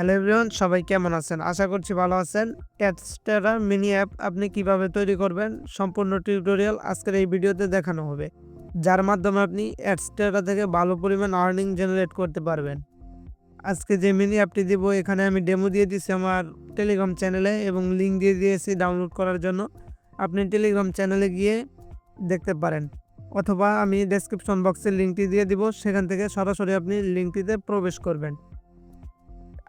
Hello everyone সবাই কেমন আছেন? আশা করছি ভালো আছেন। অ্যাডস্টেরা মিনি অ্যাপ আপনি কীভাবে তৈরি করবেন? সম্পূর্ণ টিউটোরিয়াল আজকের এই ভিডিওতে দেখানো হবে। যার মাধ্যমে আপনি অ্যাডস্টেরা থেকে ভালো পরিমাণ আর্নিং জেনারেট করতে পারবেন। আজকে যে মিনি অ্যাপটি দিব, এখানে আমি ডেমো দিয়ে দিচ্ছি আমার টেলিগ্রাম চ্যানেলে এবং লিঙ্ক দিয়ে দিয়েছি ডাউনলোড করার জন্য। আপনি টেলিগ্রাম চ্যানেলে গিয়ে দেখতে পারেন। অথবা আমি ডেসক্রিপশন বক্সে লিঙ্কটি দিয়ে দিব, সেখান থেকে সরাসরি আপনি লিঙ্কটিতে প্রবেশ করবেন।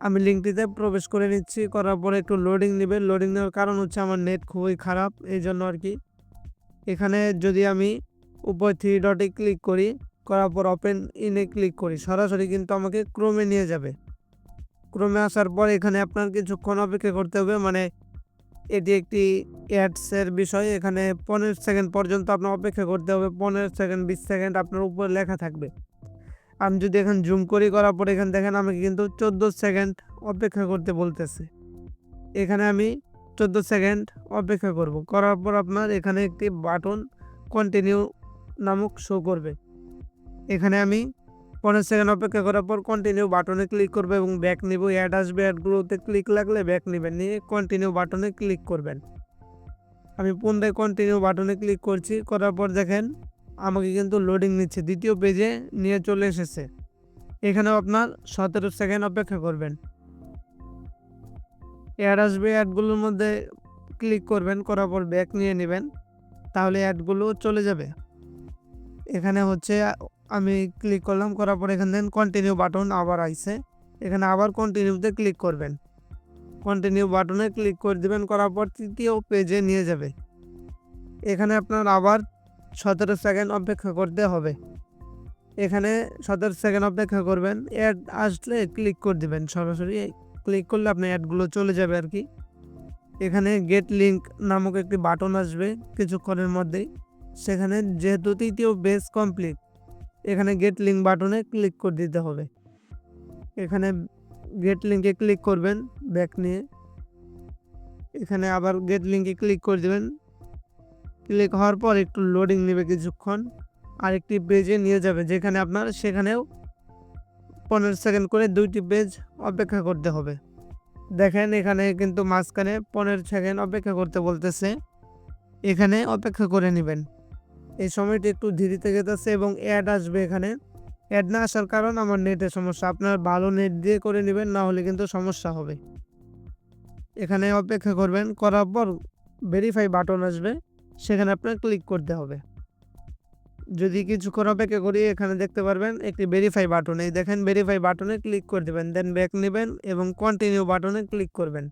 আমি লিঙ্কটিতে প্রবেশ করে নিচ্ছি, করার পরে একটু লোডিং নেবে। লোডিং নেওয়ার কারণ হচ্ছে আমার নেট খুবই খারাপ এই জন্য আর কি। এখানে যদি আমি উপর থ্রি ডটে ক্লিক করি, করার পর ওপেন ইনে ক্লিক করি, সরাসরি কিন্তু আমাকে ক্রোমে নিয়ে যাবে। ক্রোমে আসার পর এখানে আপনার কিছুক্ষণ অপেক্ষা করতে হবে মানে এটি একটি অ্যাডসের বিষয়। এখানে পনেরো সেকেন্ড পর্যন্ত আপনার অপেক্ষা করতে হবে, পনেরো সেকেন্ড বিশ সেকেন্ড আপনার উপরে লেখা থাকবে। আমি যদি এখন জুম করি করার পর এখানে দেখেন আমাকে কিন্তু চোদ্দ সেকেন্ড অপেক্ষা করতে বলতেছে। এখানে আমি চোদ্দ সেকেন্ড অপেক্ষা করব। করার পর আপনার এখানে একটি বাটন কন্টিনিউ নামক শো করবে। এখানে আমি পনেরো সেকেন্ড অপেক্ষা করার পর কন্টিনিউ বাটনে ক্লিক করবে এবং ব্যাক নিব। অ্যাড আসবে অ্যাডগুলোতে ক্লিক লাগলে ব্যাক নেবেন। নিয়ে কন্টিনিউ বাটনে ক্লিক করবেন। আমি পুনরায় কন্টিনিউ বাটনে ক্লিক করছি। করার পর দেখেন আমাকে কিন্তু লোডিং নিচ্ছে। দ্বিতীয় পেজে নিয়ে চলে এসেছে। এখানেও আপনার সতেরো সেকেন্ড অপেক্ষা করবেন। অ্যাড আসবে অ্যাডগুলোর মধ্যে ক্লিক করবেন, করার পর ব্যাক নিয়ে নেবেন। তাহলে অ্যাডগুলো চলে যাবে। এখানে হচ্ছে আমি ক্লিক করলাম, করার পর এখানে দেন কন্টিনিউ বাটন আবার আইছে। এখানে আবার কন্টিনিউতে ক্লিক করবেন। কন্টিনিউ বাটনে ক্লিক করে দেবেন, করার পর তৃতীয় পেজে নিয়ে যাবে। এখানে আপনার আবার সতেরো সেকেন্ড অপেক্ষা করতে হবে। এখানে সতেরো সেকেন্ড অপেক্ষা করবেন অ্যাড আসলে ক্লিক করে দিবেন, সরাসরি ক্লিক করলে আপনার অ্যাডগুলো চলে যাবে আর কি। এখানে গেট লিঙ্ক নামক একটি বাটন আসবে কিছুক্ষণের মধ্যেই। সেখানে যেহেতু তৃতীয় বেস কমপ্লিট এখানে গেট লিঙ্ক বাটনে ক্লিক করে দিতে হবে। এখানে গেট লিঙ্কে ক্লিক করবেন ব্যাক নিয়ে। এখানে আবার গেট লিঙ্কে ক্লিক করে দেবেন ক্লিক হওয়ার পর একটু লোডিং নেবে কিছুক্ষণ। আরেকটি পেজে নিয়ে যাবে, যেখানে আপনার সেখানেও পনেরো সেকেন্ড করে দুইটি পেজ অপেক্ষা করতে হবে। দেখেন এখানে কিন্তু মাঝখানে পনেরো সেকেন্ড অপেক্ষা করতে বলতেছে। এখানে অপেক্ষা করে নেবেন। এই সময়টি একটু ধীরে গেতেছে এবং অ্যাড আসবে এখানে। অ্যাড না আসার কারণ আমার নেটের সমস্যা। আপনার ভালো নেট দিয়ে করে নেবেন, না হলে কিন্তু সমস্যা হবে। এখানে অপেক্ষা করবেন, করার পর ভেরিফাই বাটন আসবে। সেখানে আপনার ক্লিক করতে হবে। যদি কিছুক্ষণ অপেক্ষা করি, এখানে দেখতে পারবেন একটি ভেরিফাই বাটন এই দেখেন ভেরিফাই বাটনে ক্লিক করে দেবেন দেন ব্যাক নেবেন এবং কন্টিনিউ বাটনে ক্লিক করবেন।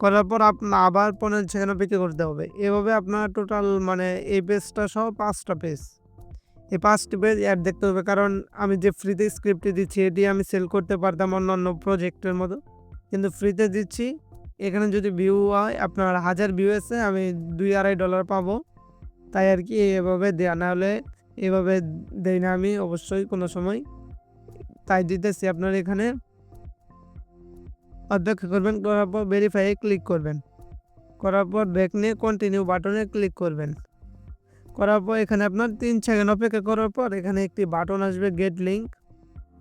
করার পর আপনার আবার পনেরো সেকেন্ড অপেক্ষা করতে হবে। এভাবে আপনার টোটাল মানে এই পেজটা সহ পাঁচটা পেজ এই পাঁচটি পেজ অ্যাড দেখতে হবে, কারণ আমি যে ফ্রিতে স্ক্রিপ্টটি দিচ্ছি, এটি আমি সেল করতে পারতাম অন্য অন্য প্রজেক্টের মতো। কিন্তু ফ্রিতে দিচ্ছি এখানে যদি ভিউ হয়, আপনার হাজার ভিউ এসে আমি দুই আড়াই ডলার পাবো। তাই আর কি, এভাবে দেওয়া না হলে এভাবে দেই না আমি, অবশ্যই কোনো সময়। তাই দিতেছি আপনার এখানে। অপেক্ষা করবেন, করার পর ভেরিফাইয়ে ক্লিক করবেন। করার পর ব্যাক নিয়ে কন্টিনিউ বাটনে ক্লিক করবেন। করার পর এখানে আপনার তিন সেকেন্ড অপেক্ষা করার পর এখানে একটি বাটন আসবে গেট লিঙ্ক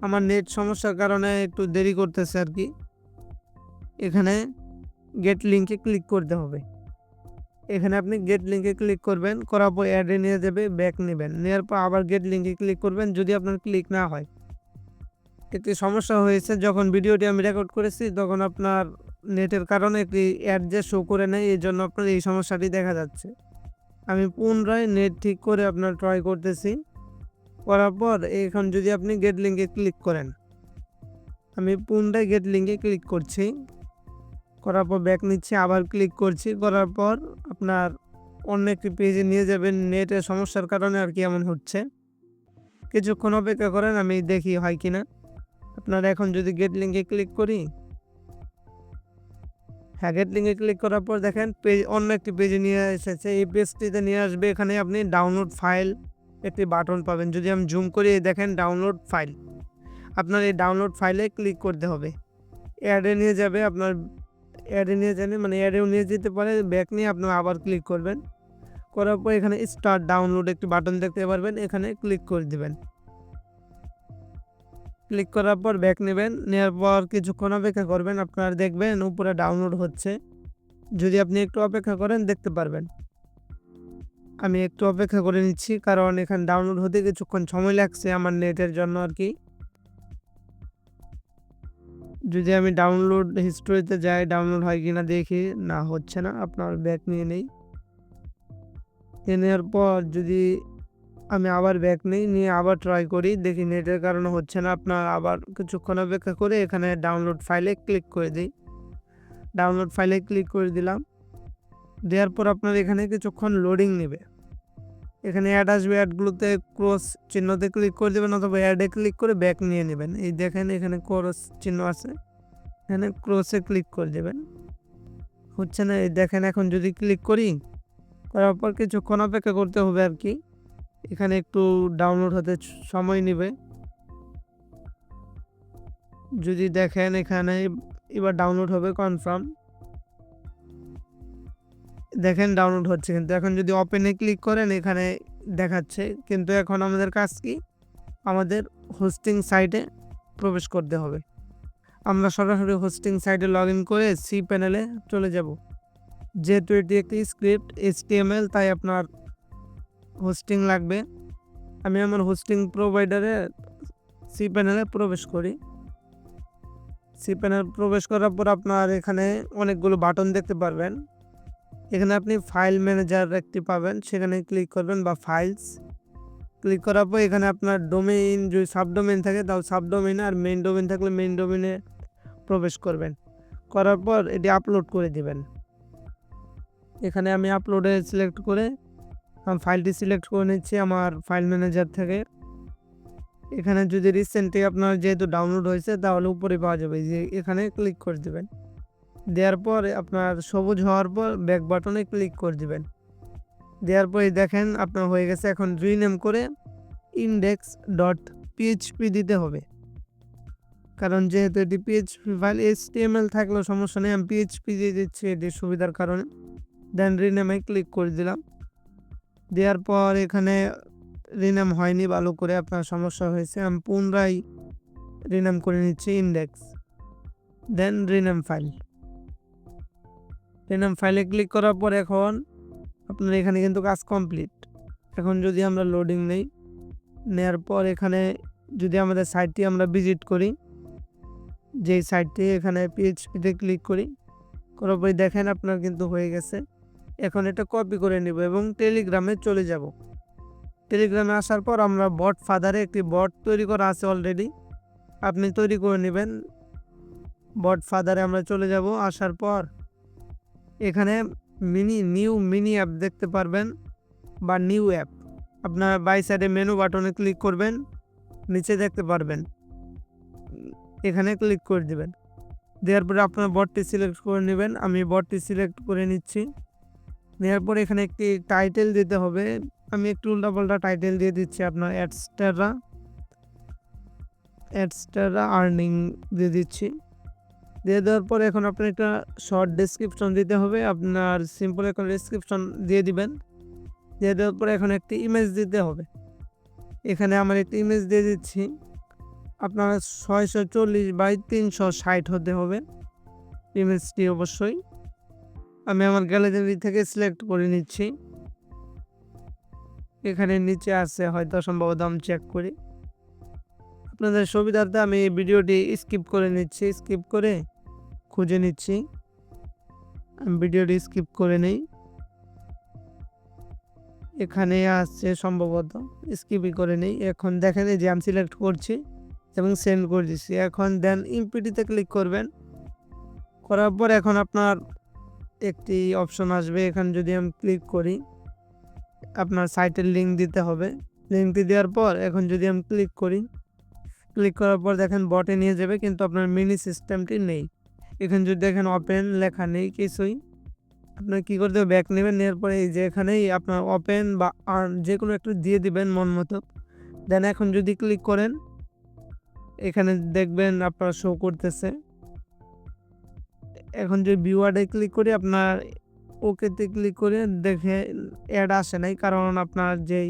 আমার নেট সমস্যার কারণে একটু দেরি করতেছে আর কি। এখানে গেট লিঙ্কে ক্লিক করতে হবে। এখানে আপনি গেট লিঙ্কে ক্লিক করবেন, করার পর অ্যাডে নিয়ে যাবে ব্যাক নেবেন। নেওয়ার পর আবার গেট লিঙ্কে ক্লিক করবেন, যদি আপনার ক্লিক না হয়। একটি সমস্যা হয়েছে, যখন ভিডিওটি আমি রেকর্ড করেছি, তখন আপনার নেটের কারণে একটি অ্যাড যে শো করে নেয়, এই জন্য আপনার এই সমস্যাটি দেখা যাচ্ছে। আমি পুনরায় নেট ঠিক করে আপনার ট্রাই করতেছি। করার পর এখন যদি আপনি গেট লিঙ্কে ক্লিক করেন, আমি পুনরায় গেট লিঙ্কে ক্লিক করছি। করার পর ব্যাক নিচ্ছি, আবার ক্লিক করছি, করার পর আপনার অন্য একটি পেজে নিয়ে যাবেন। নেটের সমস্যার কারণে আর কি এমন হচ্ছে। কিছুক্ষণ অপেক্ষা করেন, আমি দেখি হয় কি না আপনার এখন যদি গেট লিঙ্কে ক্লিক করি হ্যাঁ গেট লিঙ্কে ক্লিক করার পর দেখেন পেজ অন্য একটি পেজে নিয়ে এসেছে। এই পেজটিতে নিয়ে আসবে, এখানে আপনি ডাউনলোড ফাইল একটি বাটন পাবেন। যদি আমি জুম করি, দেখেন ডাউনলোড ফাইল আপনার এই ডাউনলোড ফাইলে ক্লিক করতে হবে। অ্যাডে নিয়ে যাবে আপনার অ্যাডে নিয়ে জানেন মানে অ্যাডেও নিয়ে যেতে পারে। ব্যাক নিয়ে আপনি আবার ক্লিক করবেন। করার পর এখানে স্টার্ট ডাউনলোড একটি বাটন দেখতে পারবেন। এখানে ক্লিক করে দেবেন। ক্লিক করার পর ব্যাক নেবেন। নেওয়ার পর কিছুক্ষণ অপেক্ষা করবেন। আপনারা দেখবেন উপরে ডাউনলোড হচ্ছে। যদি আপনি একটু অপেক্ষা করেন, দেখতে পারবেন। আমি একটু অপেক্ষা করে নিচ্ছি, কারণ এখানে ডাউনলোড হতে কিছুক্ষণ সময় লাগছে আমার নেটের জন্য আর কি। যদি আমি ডাউনলোড হিস্টোরিতে যাই ডাউনলোড হয় কিনা দেখি, না হচ্ছে না, আপনার ব্যাক নিয়ে নেই। নেওয়ার পর যদি আমি আবার ব্যাক নিই, নিয়ে আবার ট্রাই করি, দেখি নেটের কারণে হচ্ছে না, আপনার আবার কিছুক্ষণ অপেক্ষা করে এখানে ডাউনলোড ফাইলে ক্লিক করে দিই। ডাউনলোড ফাইলে ক্লিক করে দিলাম, দেওয়ার পর আপনার এখানে কিছুক্ষণ লোডিং নেবে। এখানে অ্যাড আসবে অ্যাডগুলোতে ক্রস চিহ্নতে ক্লিক করে দেবেন অথবা অ্যাডে ক্লিক করে ব্যাক নিয়ে নেবেন। এই দেখেন এখানে ক্রস চিহ্ন আছে, এখানে ক্রসে ক্লিক করে দেবেন। হচ্ছে না, এই দেখেন এখন যদি ক্লিক করি, করার পর কিছুক্ষণ অপেক্ষা করতে হবে আর কি। এখানে একটু ডাউনলোড হতে সময় নেবে। যদি দেখেন এখানে এবার ডাউনলোড হবে কনফার্ম দেখেন ডাউনলোড হচ্ছে কিন্তু। এখন যদি ওপেনে ক্লিক করেন, এখানে দেখাচ্ছে। কিন্তু এখন আমাদের কাজ কি? আমাদের হোস্টিং সাইটে প্রবেশ করতে হবে। আমরা সরাসরি হোস্টিং সাইটে লগ ইন করে সি প্যানেলে চলে যাব। যেহেতু এটি একটি স্ক্রিপ্ট এইচটিএমএল তাই আপনার হোস্টিং লাগবে। আমি আমার হোস্টিং প্রোভাইডারে সি প্যানেলে প্রবেশ করি। সি প্যানেল প্রবেশ করার পর আপনার এখানে অনেকগুলো বাটন দেখতে পারবেন। এখানে আপনি ফাইল ম্যানেজার একটি পাবেন, সেখানে ক্লিক করবেন বা ফাইলস ক্লিক করার পর এখানে আপনার ডোমেইন যদি সাবডোমেইন থাকে, তাও সাবডোমেইন আর মেইন ডোমেইন থাকলে মেইন ডোমেইনে প্রবেশ করবেন। করার পর এটি আপলোড করে দিবেন। এখানে আমি আপলোডে সিলেক্ট করে, আমি ফাইলটি সিলেক্ট করে নিচ্ছি আমার ফাইল ম্যানেজার থেকে। এখানে যদি রিসেন্টলি আপনার যেহেতু ডাউনলোড হয়েছে, তাহলে উপরে পাওয়া যাবে। যে এখানে ক্লিক করে দেবেন। দেওয়ার পর আপনার সবুজ হওয়ার পর ব্যাক বাটনে ক্লিক করে দিবেন। দেওয়ার পরে দেখেন আপনার হয়ে গেছে এখন রিনেম করে ইন্ডেক্স ডট পিএইচপি দিতে হবে। কারণ যেহেতু এটি পিএইচপি ফাইল এইচটিএমএল থাকলেও সমস্যা নেই, আমি পিএইচপি দিয়ে দিচ্ছি এটি সুবিধার কারণে। দেন রিনেমে ক্লিক করে দিলাম। দেওয়ার পর এখানে রিনেম হয়নি, ভালো করে আপনার সমস্যা হয়েছে, আমি পুনরায় রিনেম করে নিচ্ছি index then rename file rename ফাইলে ক্লিক করার পর এখন আপনার এখানে কিন্তু কাজ কমপ্লিট এখন যদি আমরা লোডিং নেই নেওয়ার পর এখানে যদি আমাদের সাইটটি আমরা ভিজিট করি, যেই সাইটটি এখানে পিএইচপিতে ক্লিক করি, করার পরে দেখেন আপনার কিন্তু হয়ে গেছে। এখন এটা কপি করে নিব এবং টেলিগ্রামে চলে যাব। টেলিগ্রামে আসার পর আমরা বট ফাদারে একটি বট তৈরি করা আছে অলরেডি আপনি তৈরি করে নেবেন। বট ফাদারে আমরা চলে যাব। আসার পর এখানে মিনি, নিউ মিনি অ্যাপ দেখতে পারবেন বা নিউ অ্যাপ। আপনার বাই সাইডে মেনু বাটনে ক্লিক করবেন, নিচে দেখতে পারবেন। এখানে ক্লিক করে দেবেন। দেওয়ার পরে আপনার বটটি সিলেক্ট করে নেবেন। আমি বটটি সিলেক্ট করে নিচ্ছি। নেওয়ার পরে এখানে একটি টাইটেল দিতে হবে। আমি একটু উল্টাপাল্টা টাইটেল দিয়ে দিচ্ছি আপনার অ্যাডস্টাররা। অ্যাডস্টাররা আর্নিং দিয়ে দিচ্ছি। দিয়ে দেওয়ার পরে এখন আপনার একটা শর্ট ডিসক্রিপশন দিতে হবে। আপনার সিম্পল এখন ডিসক্রিপশন দিয়ে দিবেন। দিয়ে দেওয়ার পরে এখন একটি ইমেজ দিতে হবে। এখানে আমার একটি ইমেজ দিয়ে দিচ্ছি। আপনার ছয়শো চল্লিশ বাই তিনশো ষাট হতে হবে। ইমেজটি অবশ্যই। আমি আমার গ্যালারি থেকে সিলেক্ট করে নিচ্ছি। এখানে নিচে আছে হয়তো সম্ভবত আমি চেক করি। আপনাদের সুবিধার্থে আমি ভিডিওটি স্কিপ করে নিচ্ছি। স্কিপ করে খুঁজে নিচ্ছি। আমি ভিডিওটি স্কিপ করে নেই। এখানে আসছে সম্ভবত। স্কিপই করে নেই। এখন দেখেন যে আমি সিলেক্ট করছি এবং সেন্ড করে দিচ্ছি। এখন দেন ইমপিটিতে ক্লিক করবেন। করার পর এখন আপনার একটি অপশন আসবে। এখানে যদি আমি ক্লিক করি, আপনার সাইটের লিঙ্ক দিতে হবে। লিঙ্কটি দেওয়ার পর এখন যদি আমি ক্লিক করি ক্লিক করার পর দেখেন বটে নিয়ে যাবে। কিন্তু আপনার মিনি সিস্টেমটি নেই। এখানে যদি দেখেন ওপেন লেখা নেই কিছুই, আপনার কী করতে হবে? ব্যাক নেবেন, নেওয়ার পরে এই যে এখানেই আপনার ওপেন বা আর্ন যে কোনো একটু দিয়ে দিবেন মন মতো। দেন এখন যদি ক্লিক করেন, এখানে দেখবেন আপনার শো করতেছে। এখন যে ভিউয়ার্ডে ক্লিক করি, আপনার ওকেতে ক্লিক করে দেখে অ্যাড আসে নাই, কারণ আপনার যেই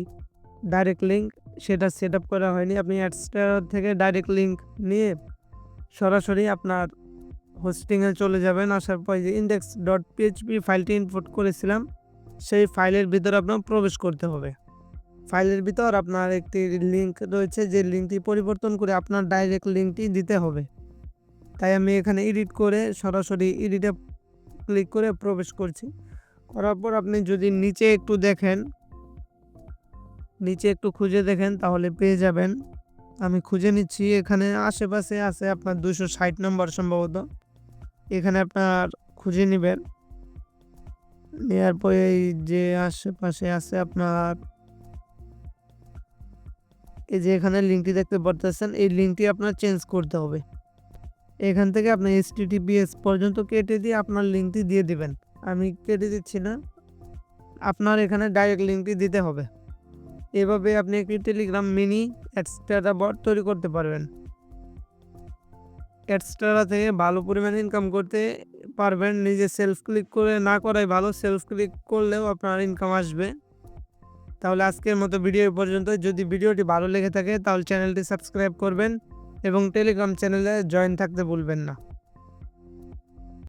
ডাইরেক্ট লিঙ্ক সেটা সেট আপ করা হয়নি। আপনি অ্যাডস্টার থেকে ডাইরেক্ট লিঙ্ক নিয়ে সরাসরি আপনার হোস্টিংয়ে চলে যাবেন। আসার পর যে ইন্ডেক্স ডট পিএইচপি ফাইলটি ইনপুট করেছিলাম, সেই ফাইলের ভিতর আপনার প্রবেশ করতে হবে। ফাইলের ভিতর আপনার একটি লিঙ্ক রয়েছে, যে লিঙ্কটি পরিবর্তন করে আপনার ডাইরেক্ট লিঙ্কটি দিতে হবে। তাই আমি এখানে এডিট করে সরাসরি এডিটে ক্লিক করে প্রবেশ করছি। করার পর আপনি যদি নিচে একটু দেখেন, নিচে একটু খুঁজে দেখেন, তাহলে পেয়ে যাবেন। আমি খুঁজে নিচ্ছি, এখানে আশেপাশে আছে আপনার দুশো ষাট নম্বর সম্ভবত। এখানে আপনার খুঁজে নেবেন। নেওয়ার পরে এই যে আশেপাশে আছে আপনার এই যে এখানে লিঙ্কটি দেখতে পারতেছেন, এই লিঙ্কটি আপনার চেঞ্জ করতে হবে। এখান থেকে আপনি এস টিটিপিএস পর্যন্ত কেটে দিয়ে আপনার লিঙ্কটি দিয়ে দিবেন। আমি কেটে দিচ্ছি না, আপনার এখানে ডাইরেক্ট লিঙ্কটি দিতে হবে। এভাবে আপনি একটি টেলিগ্রাম মিনি অ্যাডস্টারা বট তৈরি করতে পারবেন। অ্যাডস্টারা থেকে ভালো পরিমাণে ইনকাম করতে পারবেন। নিজে সেলফ ক্লিক করে না করাই ভালো। সেলফ ক্লিক করলেও আপনার ইনকাম আসবে। তাহলে আজকের মতো ভিডিও পর্যন্ত যদি ভিডিওটি ভালো লেগে থাকে তাহলে চ্যানেলটি সাবস্ক্রাইব করবেন এবং টেলিগ্রাম চ্যানেলে জয়েন থাকতে ভুলবেন না।